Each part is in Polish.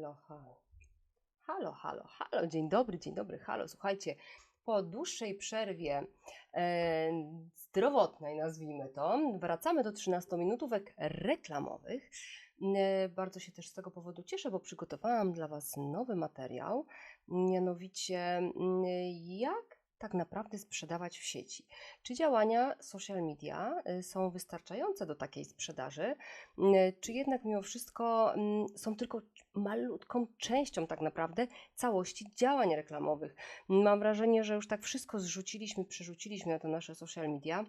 Halo, halo. Halo, halo, halo. Dzień dobry, dzień dobry, halo. Słuchajcie, po dłuższej przerwie e, zdrowotnej, nazwijmy to, wracamy do 13-minutówek reklamowych. E, bardzo się też z tego powodu cieszę, bo przygotowałam dla Was nowy materiał, mianowicie mm, jak tak naprawdę sprzedawać w sieci. Czy działania social media y, są wystarczające do takiej sprzedaży, y, czy jednak mimo wszystko mm, są tylko malutką częścią tak naprawdę całości działań reklamowych? Mam wrażenie, że już tak wszystko zrzuciliśmy, przerzuciliśmy na te nasze social media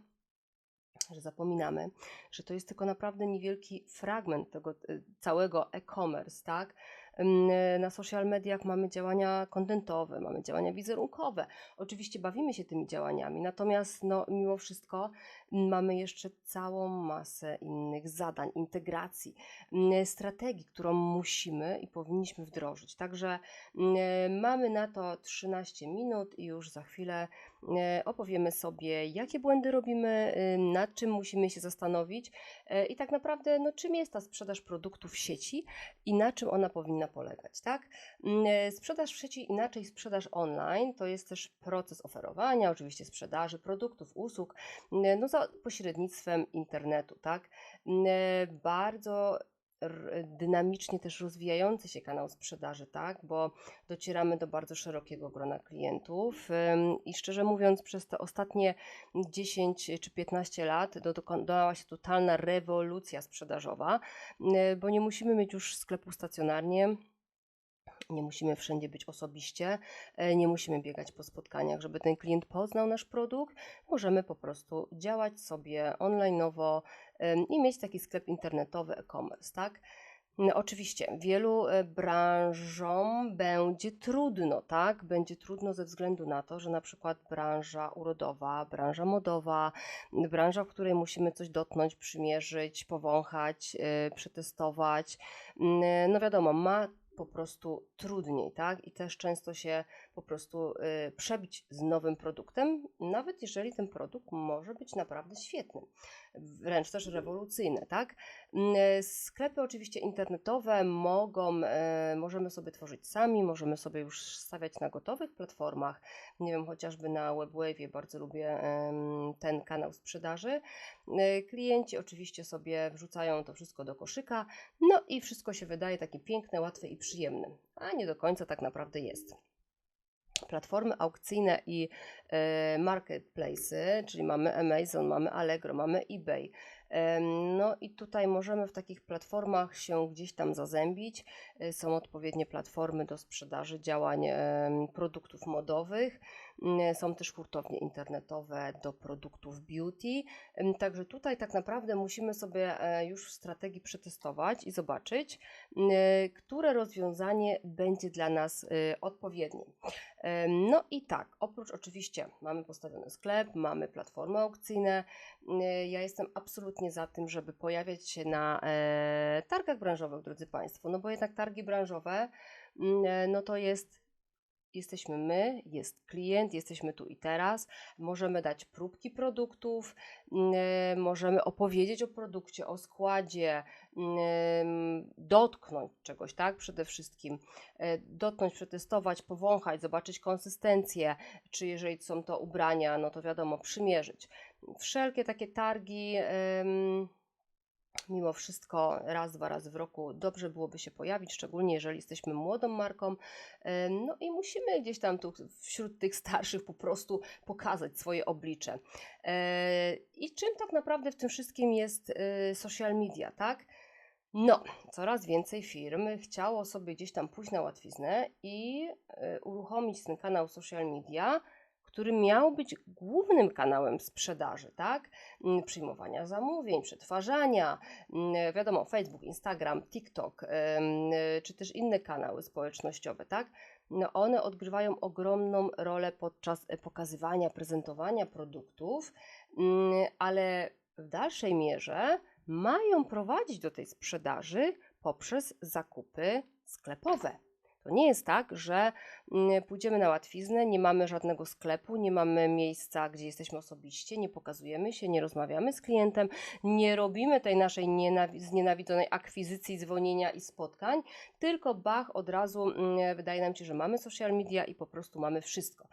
że zapominamy, że to jest tylko naprawdę niewielki fragment tego y, całego e-commerce, tak? Na social mediach mamy działania kontentowe, mamy działania wizerunkowe. Oczywiście bawimy się tymi działaniami, natomiast no, mimo wszystko mamy jeszcze całą masę innych zadań, integracji, strategii, którą musimy i powinniśmy wdrożyć. Także mamy na to 13 minut i już za chwilę e, opowiemy sobie, jakie błędy robimy, nad czym musimy się zastanowić e, i tak naprawdę, no, czym jest ta sprzedaż produktów w sieci i na czym ona powinna polegać, tak? E, sprzedaż w sieci inaczej sprzedaż online to jest też proces oferowania, oczywiście sprzedaży produktów, usług, no za pośrednictwem internetu, tak? Bardzo dynamicznie też rozwijający się kanał sprzedaży, tak? Bo docieramy do bardzo szerokiego grona klientów i szczerze mówiąc, przez te ostatnie 10 czy 15 lat dokonała się totalna rewolucja sprzedażowa, bo nie musimy mieć już sklepu stacjonarnie nie musimy wszędzie być osobiście, e, nie musimy biegać po spotkaniach, żeby ten klient poznał nasz produkt. Możemy po prostu działać sobie online'owo i mieć taki sklep internetowy e-commerce, tak? No, oczywiście, wielu e, branżom będzie trudno, tak? Będzie trudno ze względu na to, że na przykład branża urodowa, branża modowa, branża, w której musimy coś dotknąć, przymierzyć, powąchać, yy, przetestować, no wiadomo, ma po prostu trudniej, tak? I też często się po prostu y, przebić z nowym produktem, nawet jeżeli ten produkt może być naprawdę świetny, wręcz też rewolucyjny, tak? Mm, e, sklepy oczywiście internetowe mogą, e, możemy sobie tworzyć sami, możemy sobie już stawiać na gotowych platformach, nie wiem, chociażby na WebWave bardzo lubię ten kanał sprzedaży. Klienci oczywiście sobie wrzucają to wszystko do koszyka, no i wszystko się wydaje takie piękne, łatwe i przyjemne, a nie do końca tak naprawdę jest platformy aukcyjne i e, marketplace, czyli mamy Amazon, mamy Allegro, mamy eBay. No i tutaj możemy w takich platformach się gdzieś tam zazębić. E, są odpowiednie platformy do sprzedaży działań produktów modowych. Mm, są też hurtownie internetowe do produktów beauty. Także tutaj tak naprawdę musimy sobie e, już w strategii przetestować i zobaczyć, które rozwiązanie będzie dla nas odpowiednie. No i tak, oprócz oczywiście mamy postawiony sklep, mamy platformy aukcyjne. Ja jestem absolutnie za tym, żeby pojawiać się na e, targach branżowych, drodzy Państwo, no bo jednak targi branżowe, mm, e, no to jest jesteśmy my, jest klient, jesteśmy tu i teraz, możemy dać próbki produktów, mm, możemy opowiedzieć o produkcie, o składzie, mm, dotknąć czegoś, tak? Przede wszystkim e, dotknąć, przetestować, powąchać, zobaczyć konsystencję, czy jeżeli są to ubrania, no to wiadomo, przymierzyć. Wszelkie takie targi mimo wszystko raz, dwa razy w roku dobrze byłoby się pojawić, szczególnie jeżeli jesteśmy młodą marką. No i musimy gdzieś tam tu wśród tych starszych po prostu pokazać swoje oblicze. E, I czym tak naprawdę w tym wszystkim jest y, social media, tak? No, coraz więcej firm chciało sobie gdzieś tam pójść na łatwiznę i uruchomić ten kanał social media który miał być głównym kanałem sprzedaży, tak? Mm, przyjmowania zamówień, przetwarzania, mm, wiadomo, Facebook, Instagram, TikTok, czy też inne kanały społecznościowe, tak? No one odgrywają ogromną rolę podczas e, pokazywania, prezentowania produktów, mm, ale w dalszej mierze mają prowadzić do tej sprzedaży poprzez zakupy sklepowe To nie jest tak, że mm, pójdziemy na łatwiznę, nie mamy żadnego sklepu, nie mamy miejsca, gdzie jesteśmy osobiście, nie pokazujemy się, nie rozmawiamy z klientem, nie robimy tej naszej nienawi- znienawidzonej akwizycji, dzwonienia i spotkań, tylko bach, od razu mm, wydaje nam się, że mamy social media i po prostu mamy wszystko.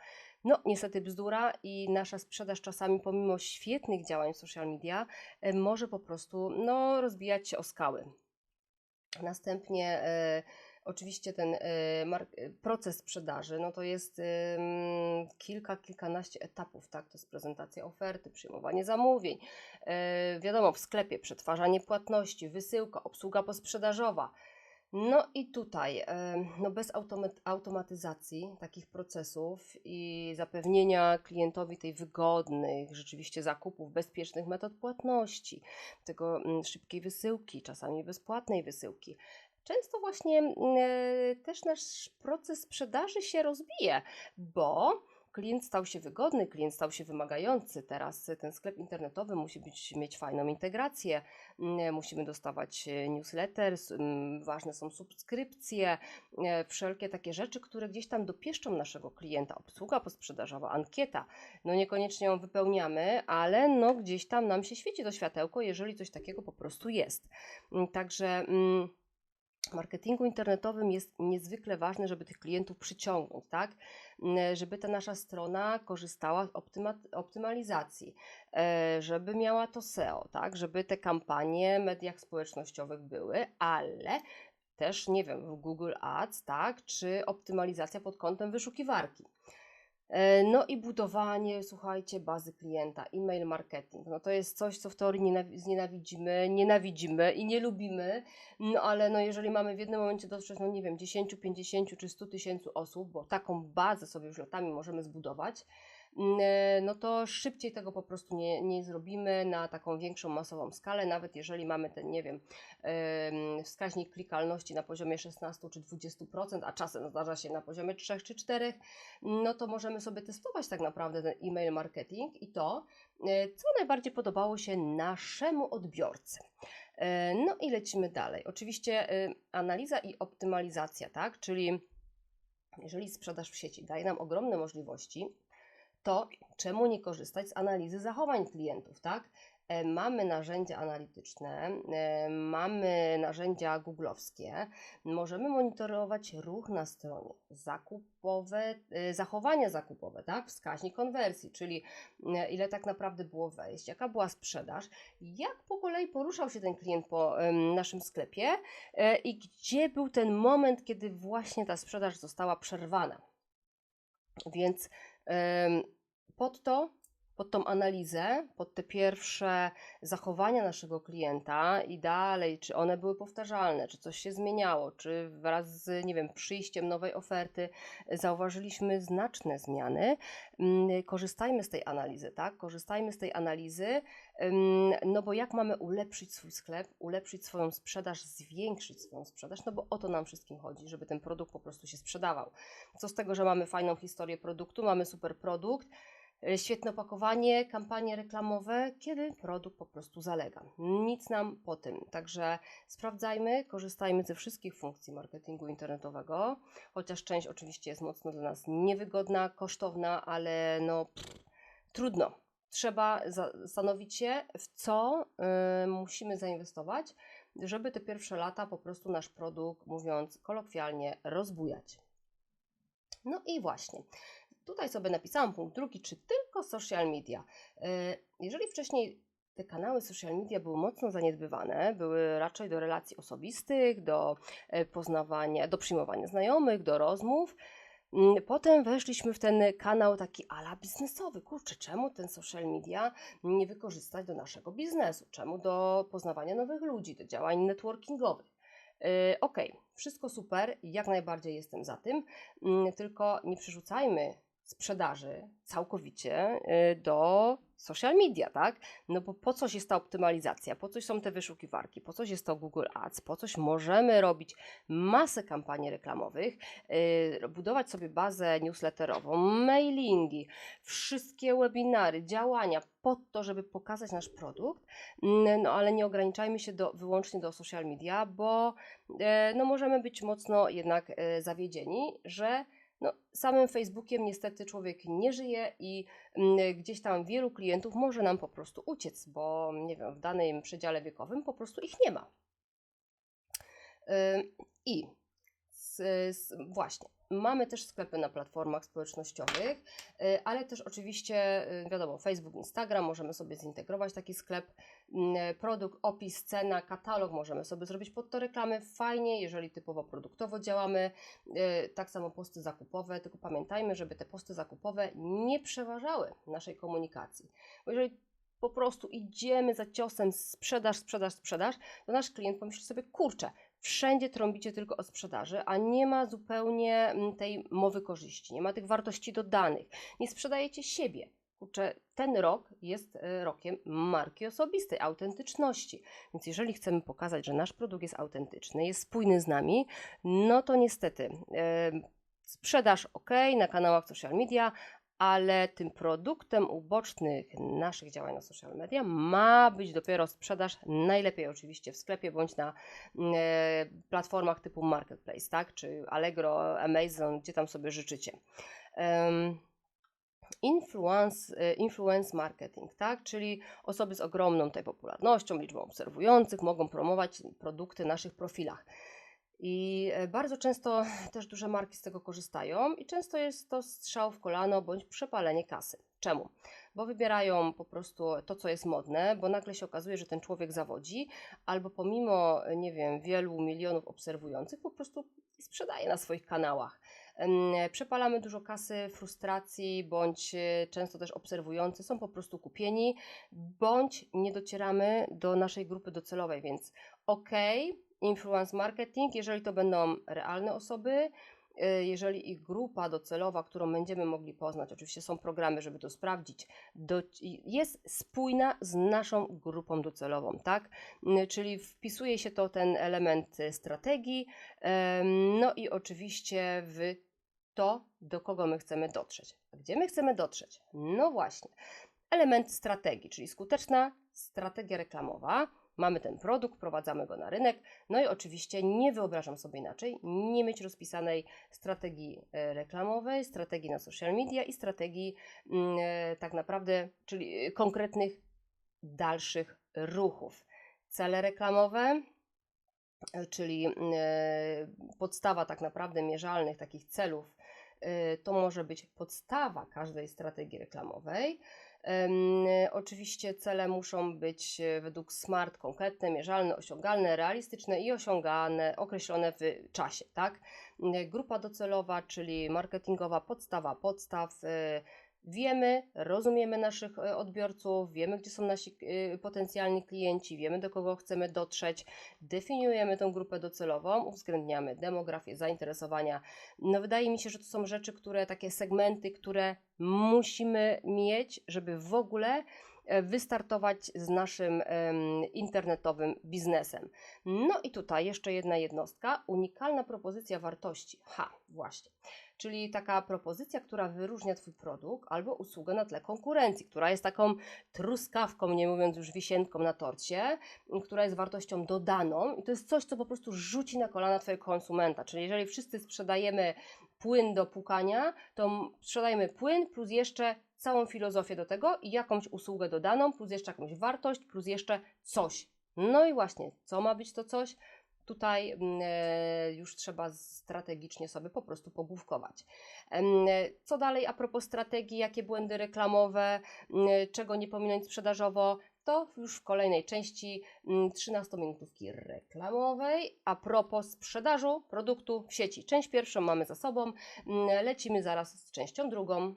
No, niestety bzdura i nasza sprzedaż czasami, pomimo świetnych działań social media, e, może po prostu no, rozbijać się o skały. Następnie e, oczywiście ten e, e, proces sprzedaży, no to jest kilka, kilkanaście etapów, tak? To jest prezentacja oferty, przyjmowanie zamówień, e, wiadomo, w sklepie przetwarzanie płatności, wysyłka, obsługa posprzedażowa. No i tutaj, no bez automat- automatyzacji takich procesów i zapewnienia klientowi tej wygodnych rzeczywiście zakupów, bezpiecznych metod płatności, tego szybkiej wysyłki, czasami bezpłatnej wysyłki, często właśnie mm, e, też nasz proces sprzedaży się rozbije, bo klient stał się wygodny, klient stał się wymagający. Teraz ten sklep internetowy musi być, mieć fajną integrację, mm, musimy dostawać e, newsletters, mm, ważne są subskrypcje, e, wszelkie takie rzeczy, które gdzieś tam dopieszczą naszego klienta. Obsługa posprzedażowa, ankieta. No niekoniecznie ją wypełniamy, ale no gdzieś tam nam się świeci to światełko, jeżeli coś takiego po prostu jest. Także. mm, w marketingu internetowym jest niezwykle ważne, żeby tych klientów przyciągnąć, tak? Żeby ta nasza strona korzystała z optyma- optymalizacji, e, żeby miała to SEO, tak? Żeby te kampanie w mediach społecznościowych były, ale też, nie wiem, w Google Ads, tak? Czy optymalizacja pod kątem wyszukiwarki. E, No i budowanie, słuchajcie, bazy klienta, e-mail marketing. No to jest coś, co w teorii nienawi- znienawidzimy, nienawidzimy i nie lubimy, no ale no jeżeli mamy w jednym momencie dotrzeć, no nie wiem, 10, 50 czy 100 tysięcy osób, bo taką bazę sobie już latami możemy zbudować, no to szybciej tego po prostu nie, nie zrobimy na taką większą masową skalę, nawet jeżeli mamy ten, nie wiem, em, wskaźnik klikalności na poziomie 16 czy 20%, a czasem zdarza się na poziomie 3 czy 4, no to możemy sobie testować tak naprawdę ten e-mail marketing i to, e, co najbardziej podobało się naszemu odbiorcy. E, No i lecimy dalej. Oczywiście e, analiza i optymalizacja, tak? Czyli jeżeli sprzedaż w sieci daje nam ogromne możliwości, to czemu nie korzystać z analizy zachowań klientów, tak? E, Mamy narzędzia analityczne, e, mamy narzędzia googlowskie, możemy monitorować ruch na stronie, zakupowe, e, zachowania zakupowe, tak? Wskaźnik konwersji, czyli ile tak naprawdę było wejść, jaka była sprzedaż, jak po kolei poruszał się ten klient po naszym sklepie i gdzie był ten moment, kiedy właśnie ta sprzedaż została przerwana. Więc pod to, pod tą analizę, pod te pierwsze zachowania naszego klienta i dalej, czy one były powtarzalne, czy coś się zmieniało, czy wraz z, nie wiem, przyjściem nowej oferty zauważyliśmy znaczne zmiany, mm, korzystajmy z tej analizy, tak? Korzystajmy z tej analizy, ym, no bo jak mamy ulepszyć swój sklep, ulepszyć swoją sprzedaż, zwiększyć swoją sprzedaż, no bo o to nam wszystkim chodzi, żeby ten produkt po prostu się sprzedawał. Co z tego, że mamy fajną historię produktu, mamy super produkt, świetne opakowanie, kampanie reklamowe, kiedy produkt po prostu zalega. Nic nam po tym. Także sprawdzajmy, korzystajmy ze wszystkich funkcji marketingu internetowego, chociaż część oczywiście jest mocno dla nas niewygodna, kosztowna, ale no pff, trudno. Trzeba zastanowić się, w co y, musimy zainwestować, żeby te pierwsze lata po prostu nasz produkt, mówiąc kolokwialnie, rozbujać. No i właśnie, tutaj sobie napisałam punkt drugi, czy tylko social media. Y, Jeżeli wcześniej te kanały social media były mocno zaniedbywane, były raczej do relacji osobistych, do e, poznawania, do przyjmowania znajomych, do rozmów. Mm, Potem weszliśmy w ten kanał taki ala biznesowy. Kurczę, czemu ten social media nie wykorzystać do naszego biznesu? Czemu do poznawania nowych ludzi, do działań networkingowych? Yy, Okej, wszystko super, jak najbardziej jestem za tym, mm, tylko nie przerzucajmy sprzedaży całkowicie y, do social media, tak? No bo po coś jest ta optymalizacja, po coś są te wyszukiwarki, po coś jest to Google Ads, po coś możemy robić masę kampanii reklamowych, yy, budować sobie bazę newsletterową, mailingi, wszystkie webinary, działania po to, żeby pokazać nasz produkt, no ale nie ograniczajmy się do, wyłącznie do social media, bo e, no, możemy być mocno jednak e, zawiedzieni, że no, samym Facebookiem niestety człowiek nie żyje i mm, gdzieś tam wielu klientów może nam po prostu uciec, bo nie wiem, w danym przedziale wiekowym po prostu ich nie ma. I s, s, właśnie, mamy też sklepy na platformach społecznościowych, y, ale też oczywiście, y, wiadomo, Facebook, Instagram, możemy sobie zintegrować taki sklep, mm, produkt, opis, cena, katalog, możemy sobie zrobić pod to reklamy, fajnie, jeżeli typowo produktowo działamy, y, tak samo posty zakupowe, tylko pamiętajmy, żeby te posty zakupowe nie przeważały naszej komunikacji, bo jeżeli po prostu idziemy za ciosem sprzedaż, sprzedaż, sprzedaż, to nasz klient pomyśli sobie, kurczę, wszędzie trąbicie tylko o sprzedaży, a nie ma zupełnie mm, tej mowy korzyści, nie ma tych wartości dodanych, nie sprzedajecie siebie. Kurczę, ten rok jest e, rokiem marki osobistej, autentyczności. Więc jeżeli chcemy pokazać, że nasz produkt jest autentyczny, jest spójny z nami, no to niestety e, sprzedaż ok na kanałach social media, ale tym produktem ubocznych naszych działań na social media ma być dopiero sprzedaż, najlepiej oczywiście w sklepie bądź na mm, e, platformach typu Marketplace, tak, czy Allegro, Amazon, gdzie tam sobie życzycie. Influence, e, influence marketing, tak? czyli osoby z ogromną tej popularnością, liczbą obserwujących mogą promować produkty w naszych profilach. I e, bardzo często też duże marki z tego korzystają i często jest to strzał w kolano bądź przepalenie kasy. Czemu? Bo wybierają po prostu to, co jest modne, bo nagle się okazuje, że ten człowiek zawodzi, albo pomimo, nie wiem, wielu milionów obserwujących, po prostu sprzedaje na swoich kanałach. Przepalamy dużo kasy, frustracji, bądź e, często też obserwujący są po prostu kupieni, bądź nie docieramy do naszej grupy docelowej, więc okej, okay, influence marketing, jeżeli to będą realne osoby, y, jeżeli ich grupa docelowa, którą będziemy mogli poznać, oczywiście są programy, żeby to sprawdzić, jest spójna z naszą grupą docelową, tak? Y, czyli wpisuje się to ten element y, strategii, no i oczywiście w to, do kogo my chcemy dotrzeć. Gdzie my chcemy dotrzeć? No właśnie, element strategii, czyli skuteczna strategia reklamowa Mamy ten produkt, wprowadzamy go na rynek, no i oczywiście nie wyobrażam sobie inaczej, nie mieć rozpisanej strategii e, reklamowej, strategii na social media i strategii mm, e, tak naprawdę, czyli e, konkretnych dalszych ruchów. Cele reklamowe, czyli podstawa tak naprawdę mierzalnych takich celów, to może być podstawa każdej strategii reklamowej. Oczywiście cele muszą być e, według SMART konkretne, mierzalne, osiągalne, realistyczne i osiągane, określone w czasie, tak? Grupa docelowa, czyli marketingowa podstawa podstaw, e, Wiemy, rozumiemy naszych e, odbiorców, wiemy, gdzie są nasi e, potencjalni klienci, wiemy, do kogo chcemy dotrzeć, definiujemy tą grupę docelową, uwzględniamy demografię, zainteresowania. No, wydaje mi się, że to są rzeczy, które, takie segmenty, które musimy mieć, żeby w ogóle wystartować z naszym internetowym biznesem. No i tutaj jeszcze jedna jednostka, unikalna propozycja wartości. Ha, właśnie czyli taka propozycja, która wyróżnia Twój produkt albo usługę na tle konkurencji, która jest taką truskawką, nie mówiąc już wisienką na torcie, która jest wartością dodaną i to jest coś, co po prostu rzuci na kolana Twojego konsumenta. Czyli jeżeli wszyscy sprzedajemy płyn do pukania, to sprzedajemy płyn plus jeszcze całą filozofię do tego i jakąś usługę dodaną, plus jeszcze jakąś wartość, plus jeszcze coś. No i właśnie, co ma być to coś? Tutaj mm, e, już trzeba strategicznie sobie po prostu pogłówkować. Co dalej a propos strategii, jakie błędy reklamowe, mm, czego nie pominąć sprzedażowo, to już w kolejnej części 13-minutówki mm, reklamowej. A propos sprzedażu produktu w sieci. Część pierwszą mamy za sobą, lecimy zaraz z częścią drugą.